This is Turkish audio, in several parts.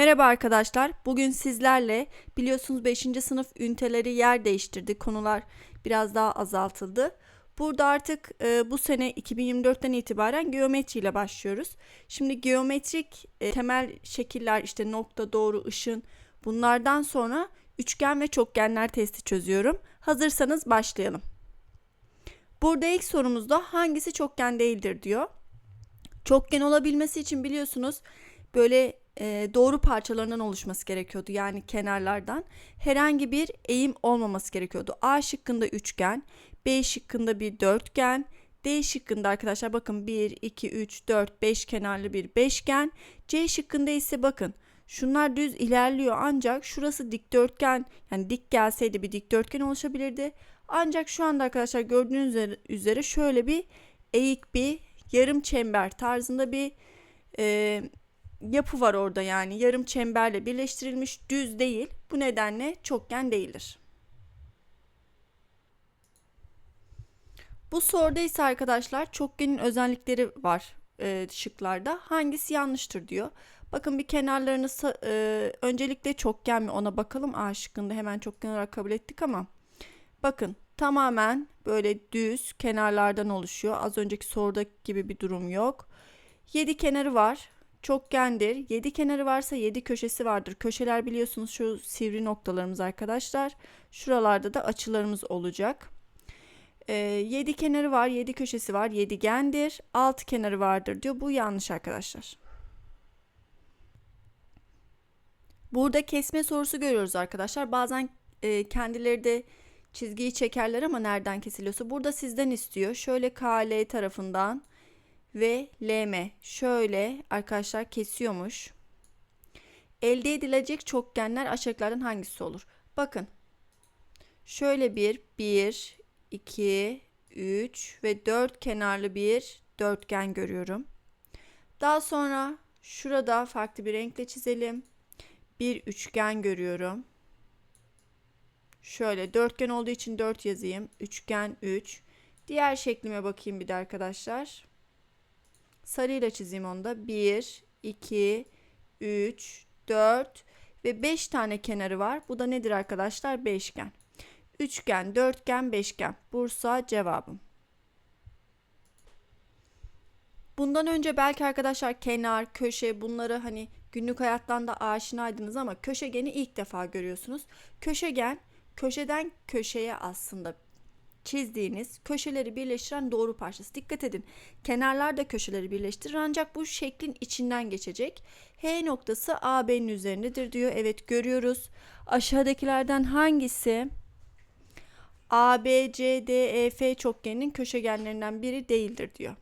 Merhaba arkadaşlar. Bugün sizlerle biliyorsunuz 5. sınıf üniteleri yer değiştirdi. Konular biraz daha azaltıldı. Burada artık e, bu sene 2024'ten itibaren geometri ile başlıyoruz. Şimdi geometrik e, temel şekiller işte nokta, doğru, ışın bunlardan sonra üçgen ve çokgenler testi çözüyorum. Hazırsanız başlayalım. Burada ilk sorumuzda hangisi çokgen değildir diyor. Çokgen olabilmesi için biliyorsunuz böyle e, doğru parçalarından oluşması gerekiyordu. Yani kenarlardan herhangi bir eğim olmaması gerekiyordu. A şıkkında üçgen, B şıkkında bir dörtgen, D şıkkında arkadaşlar bakın 1, 2, 3, 4, 5 kenarlı bir beşgen. C şıkkında ise bakın şunlar düz ilerliyor ancak şurası dikdörtgen yani dik gelseydi bir dikdörtgen oluşabilirdi. Ancak şu anda arkadaşlar gördüğünüz üzere şöyle bir eğik bir yarım çember tarzında bir e, yapı var orada yani yarım çemberle birleştirilmiş düz değil. Bu nedenle çokgen değildir. Bu soruda ise arkadaşlar çokgenin özellikleri var e, şıklarda. Hangisi yanlıştır diyor. Bakın bir kenarlarını e, öncelikle çokgen mi ona bakalım. A şıkkında hemen çokgen olarak kabul ettik ama bakın tamamen böyle düz kenarlardan oluşuyor. Az önceki sorudaki gibi bir durum yok. 7 kenarı var çokgendir. 7 kenarı varsa 7 köşesi vardır. Köşeler biliyorsunuz şu sivri noktalarımız arkadaşlar. Şuralarda da açılarımız olacak. 7 ee, kenarı var, 7 köşesi var, yedigendir. 6 kenarı vardır diyor. Bu yanlış arkadaşlar. Burada kesme sorusu görüyoruz arkadaşlar. Bazen e, kendileri de çizgiyi çekerler ama nereden kesiliyorsa. Burada sizden istiyor. Şöyle KL tarafından ve LM şöyle arkadaşlar kesiyormuş. Elde edilecek çokgenler aşağıdakilerden hangisi olur? Bakın. Şöyle bir 1 2 3 ve 4 kenarlı bir dörtgen görüyorum. Daha sonra şurada farklı bir renkle çizelim. Bir üçgen görüyorum. Şöyle dörtgen olduğu için 4 yazayım. Üçgen 3. Diğer şeklime bakayım bir de arkadaşlar. Sarıyla çizeyim onu da. 1, 2, 3, 4 ve 5 tane kenarı var. Bu da nedir arkadaşlar? Beşgen. Üçgen, dörtgen, beşgen. Bursa cevabım. Bundan önce belki arkadaşlar kenar, köşe bunları hani günlük hayattan da aşinaydınız ama köşegeni ilk defa görüyorsunuz. Köşegen köşeden köşeye aslında çizdiğiniz köşeleri birleştiren doğru parçası. Dikkat edin. Kenarlar da köşeleri birleştirir ancak bu şeklin içinden geçecek. H noktası AB'nin üzerindedir diyor. Evet görüyoruz. Aşağıdakilerden hangisi A, C, D, E, F çokgeninin köşegenlerinden biri değildir diyor.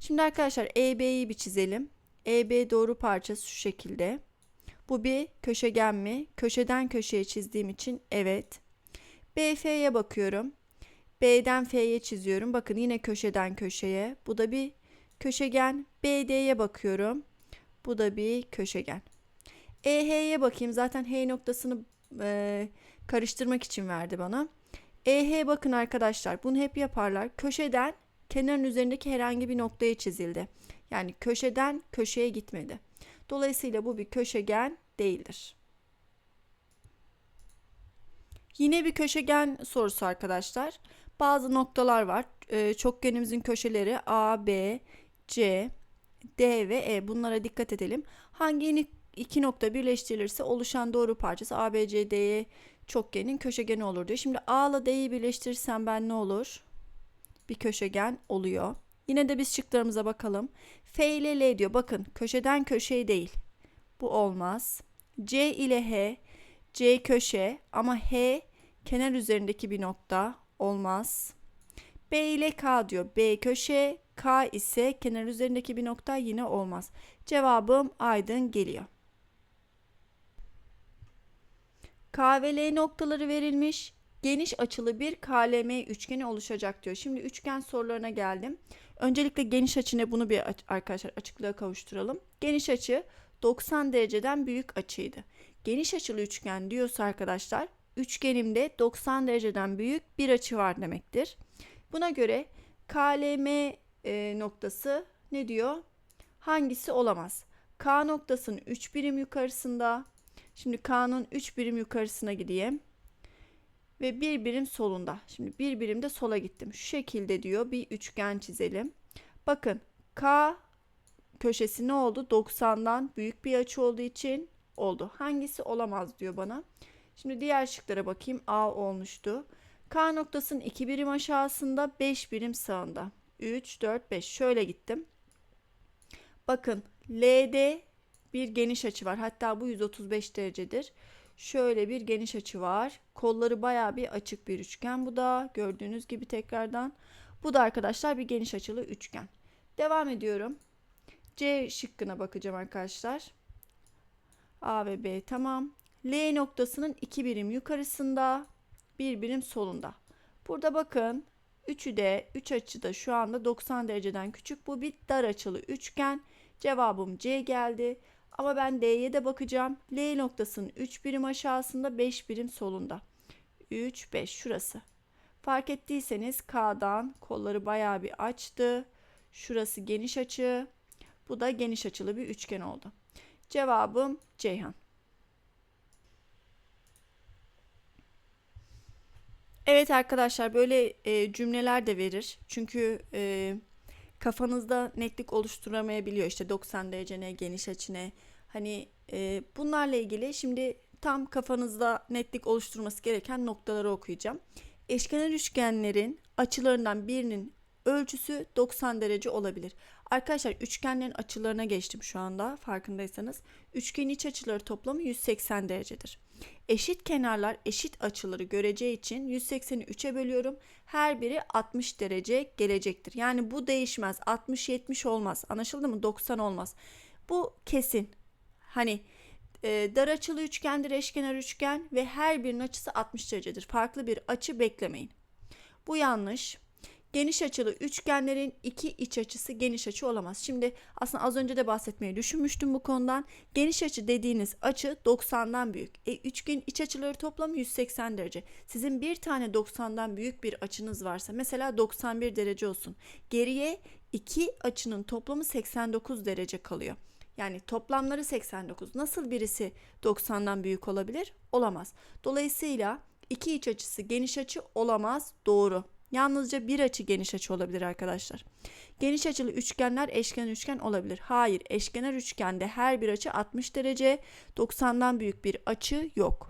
Şimdi arkadaşlar EB'yi bir çizelim. EB doğru parçası şu şekilde. Bu bir köşegen mi? Köşeden köşeye çizdiğim için evet. BF'ye bakıyorum. B'den F'ye çiziyorum. Bakın yine köşeden köşeye. Bu da bir köşegen. BD'ye bakıyorum. Bu da bir köşegen. EH'ye bakayım. Zaten H noktasını e, karıştırmak için verdi bana. EH bakın arkadaşlar. Bunu hep yaparlar. Köşeden kenarın üzerindeki herhangi bir noktaya çizildi. Yani köşeden köşeye gitmedi. Dolayısıyla bu bir köşegen değildir. Yine bir köşegen sorusu arkadaşlar bazı noktalar var. E, çokgenimizin köşeleri A, B, C, D ve E. Bunlara dikkat edelim. Hangi iki nokta birleştirilirse oluşan doğru parçası A, B, C, D'ye çokgenin köşegeni olur diyor. Şimdi A ile D'yi birleştirirsem ben ne olur? Bir köşegen oluyor. Yine de biz şıklarımıza bakalım. F ile L diyor. Bakın köşeden köşeye değil. Bu olmaz. C ile H. C köşe ama H kenar üzerindeki bir nokta olmaz. B ile K diyor. B köşe, K ise kenar üzerindeki bir nokta yine olmaz. Cevabım Aydın geliyor. K ve L noktaları verilmiş. Geniş açılı bir KLM üçgeni oluşacak diyor. Şimdi üçgen sorularına geldim. Öncelikle geniş açı ne bunu bir arkadaşlar açıklığa kavuşturalım. Geniş açı 90 dereceden büyük açıydı. Geniş açılı üçgen diyorsa arkadaşlar üçgenimde 90 dereceden büyük bir açı var demektir. Buna göre KLM e, noktası ne diyor? Hangisi olamaz? K noktasının 3 birim yukarısında. Şimdi K'nın 3 birim yukarısına gideyim. Ve bir birim solunda. Şimdi bir birim de sola gittim. Şu şekilde diyor bir üçgen çizelim. Bakın K köşesi ne oldu? 90'dan büyük bir açı olduğu için oldu. Hangisi olamaz diyor bana. Şimdi diğer şıklara bakayım. A olmuştu. K noktasının 2 birim aşağısında 5 birim sağında. 3, 4, 5. Şöyle gittim. Bakın L'de bir geniş açı var. Hatta bu 135 derecedir. Şöyle bir geniş açı var. Kolları baya bir açık bir üçgen bu da. Gördüğünüz gibi tekrardan. Bu da arkadaşlar bir geniş açılı üçgen. Devam ediyorum. C şıkkına bakacağım arkadaşlar. A ve B tamam. L noktasının iki birim yukarısında, bir birim solunda. Burada bakın üçü de üç açıda şu anda 90 dereceden küçük. Bu bir dar açılı üçgen. Cevabım C geldi. Ama ben D'ye de bakacağım. L noktasının 3 birim aşağısında 5 birim solunda. 3, 5 şurası. Fark ettiyseniz K'dan kolları bayağı bir açtı. Şurası geniş açı. Bu da geniş açılı bir üçgen oldu. Cevabım Ceyhan. Evet arkadaşlar böyle e, cümleler de verir. Çünkü e, kafanızda netlik oluşturamayabiliyor. İşte 90 derece ne, geniş açı ne. Hani e, bunlarla ilgili şimdi tam kafanızda netlik oluşturması gereken noktaları okuyacağım. Eşkenar üçgenlerin açılarından birinin ölçüsü 90 derece olabilir. Arkadaşlar üçgenlerin açılarına geçtim şu anda farkındaysanız. Üçgenin iç açıları toplamı 180 derecedir. Eşit kenarlar eşit açıları göreceği için 180'i 3'e bölüyorum. Her biri 60 derece gelecektir. Yani bu değişmez. 60-70 olmaz. Anlaşıldı mı? 90 olmaz. Bu kesin. Hani e, dar açılı üçgendir eşkenar üçgen ve her birinin açısı 60 derecedir. Farklı bir açı beklemeyin. Bu yanlış. Geniş açılı üçgenlerin iki iç açısı geniş açı olamaz. Şimdi aslında az önce de bahsetmeyi düşünmüştüm bu konudan. Geniş açı dediğiniz açı 90'dan büyük. E, üçgen iç açıları toplamı 180 derece. Sizin bir tane 90'dan büyük bir açınız varsa mesela 91 derece olsun. Geriye iki açının toplamı 89 derece kalıyor. Yani toplamları 89. Nasıl birisi 90'dan büyük olabilir? Olamaz. Dolayısıyla iki iç açısı geniş açı olamaz. Doğru. Yalnızca bir açı geniş açı olabilir arkadaşlar. Geniş açılı üçgenler eşkenar üçgen olabilir. Hayır, eşkenar üçgende her bir açı 60 derece, 90'dan büyük bir açı yok.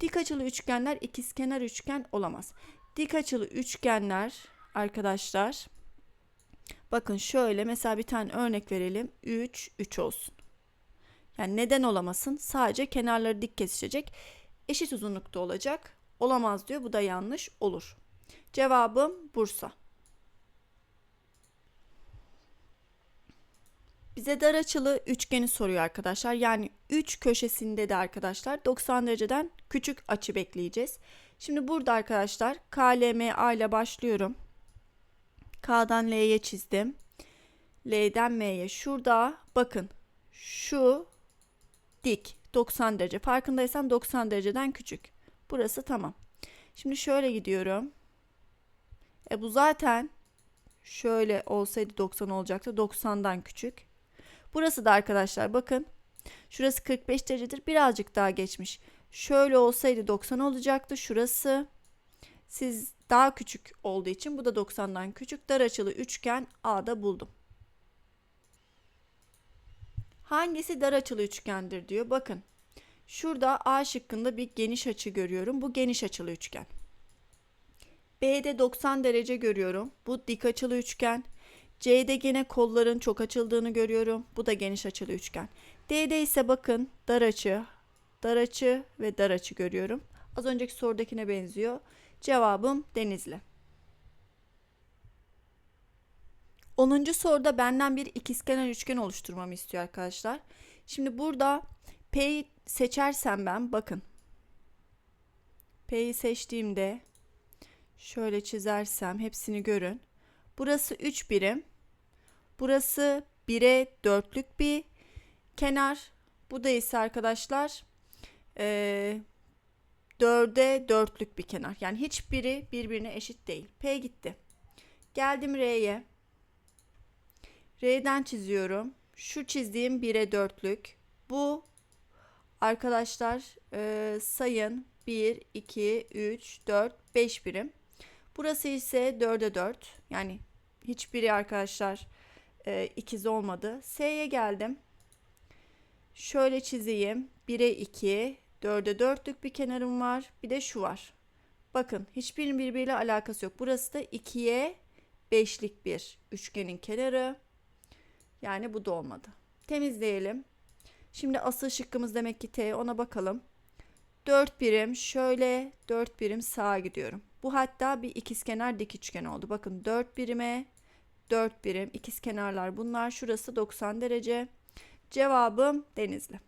Dik açılı üçgenler ikizkenar üçgen olamaz. Dik açılı üçgenler arkadaşlar bakın şöyle mesela bir tane örnek verelim. 3 3 olsun. Yani neden olamasın? Sadece kenarları dik kesişecek. Eşit uzunlukta olacak. Olamaz diyor. Bu da yanlış olur. Cevabım Bursa. Bize dar açılı üçgeni soruyor arkadaşlar. Yani 3 köşesinde de arkadaşlar 90 dereceden küçük açı bekleyeceğiz. Şimdi burada arkadaşlar KLMA ile başlıyorum. K'dan L'ye çizdim. L'den M'ye. Şurada bakın şu dik 90 derece. Farkındaysan 90 dereceden küçük. Burası tamam. Şimdi şöyle gidiyorum. E bu zaten şöyle olsaydı 90 olacaktı. 90'dan küçük. Burası da arkadaşlar bakın. Şurası 45 derecedir. Birazcık daha geçmiş. Şöyle olsaydı 90 olacaktı. Şurası siz daha küçük olduğu için bu da 90'dan küçük. Dar açılı üçgen A'da buldum. Hangisi dar açılı üçgendir diyor. Bakın. Şurada A şıkkında bir geniş açı görüyorum. Bu geniş açılı üçgen. B'de 90 derece görüyorum. Bu dik açılı üçgen. C'de gene kolların çok açıldığını görüyorum. Bu da geniş açılı üçgen. D'de ise bakın dar açı, dar açı ve dar açı görüyorum. Az önceki sorudakine benziyor. Cevabım Denizli. 10. soruda benden bir ikizkenar üçgen oluşturmamı istiyor arkadaşlar. Şimdi burada P'yi seçersem ben bakın. P'yi seçtiğimde Şöyle çizersem hepsini görün. Burası 3 birim. Burası 1'e 4'lük bir kenar. Bu da ise arkadaşlar e, 4'e 4'lük bir kenar. Yani hiçbiri birbirine eşit değil. P gitti. Geldim R'ye. R'den çiziyorum. Şu çizdiğim 1'e 4'lük. Bu arkadaşlar e, sayın 1, 2, 3, 4, 5 birim. Burası ise 4'e 4. Yani hiçbiri arkadaşlar e, ikiz olmadı. S'ye geldim. Şöyle çizeyim. 1'e 2, 4'e 4'lük bir kenarım var. Bir de şu var. Bakın hiçbirinin birbiriyle alakası yok. Burası da 2'ye 5'lik bir üçgenin kenarı. Yani bu da olmadı. Temizleyelim. Şimdi asıl şıkkımız demek ki T. Ona bakalım. 4 birim şöyle 4 birim sağa gidiyorum. Bu hatta bir ikizkenar dik üçgen oldu. Bakın 4 birime 4 birim ikizkenarlar bunlar. Şurası 90 derece. Cevabım Denizli.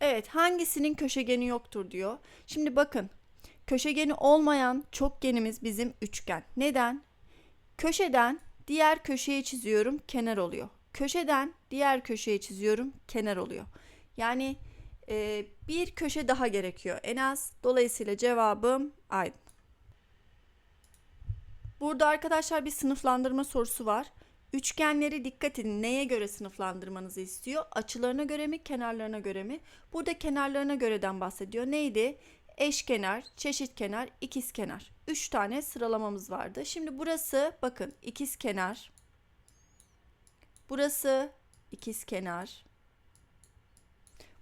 Evet hangisinin köşegeni yoktur diyor. Şimdi bakın köşegeni olmayan çokgenimiz bizim üçgen. Neden? Köşeden diğer köşeye çiziyorum kenar oluyor. Köşeden diğer köşeye çiziyorum kenar oluyor. Yani e, bir köşe daha gerekiyor en az. Dolayısıyla cevabım Aydın. Burada arkadaşlar bir sınıflandırma sorusu var. Üçgenleri dikkat edin neye göre sınıflandırmanızı istiyor? Açılarına göre mi, kenarlarına göre mi? Burada kenarlarına göreden bahsediyor. Neydi? Eşkenar, çeşitkenar, ikizkenar. Üç tane sıralamamız vardı. Şimdi burası bakın ikizkenar. Burası ikizkenar.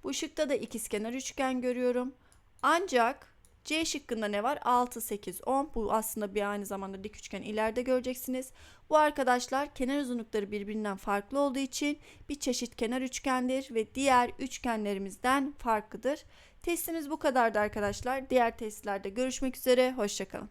Bu ışıkta da ikizkenar üçgen görüyorum. Ancak C şıkkında ne var? 6, 8, 10. Bu aslında bir aynı zamanda dik üçgen ileride göreceksiniz. Bu arkadaşlar kenar uzunlukları birbirinden farklı olduğu için bir çeşit kenar üçgendir ve diğer üçgenlerimizden farklıdır. Testimiz bu kadardı arkadaşlar. Diğer testlerde görüşmek üzere. Hoşçakalın.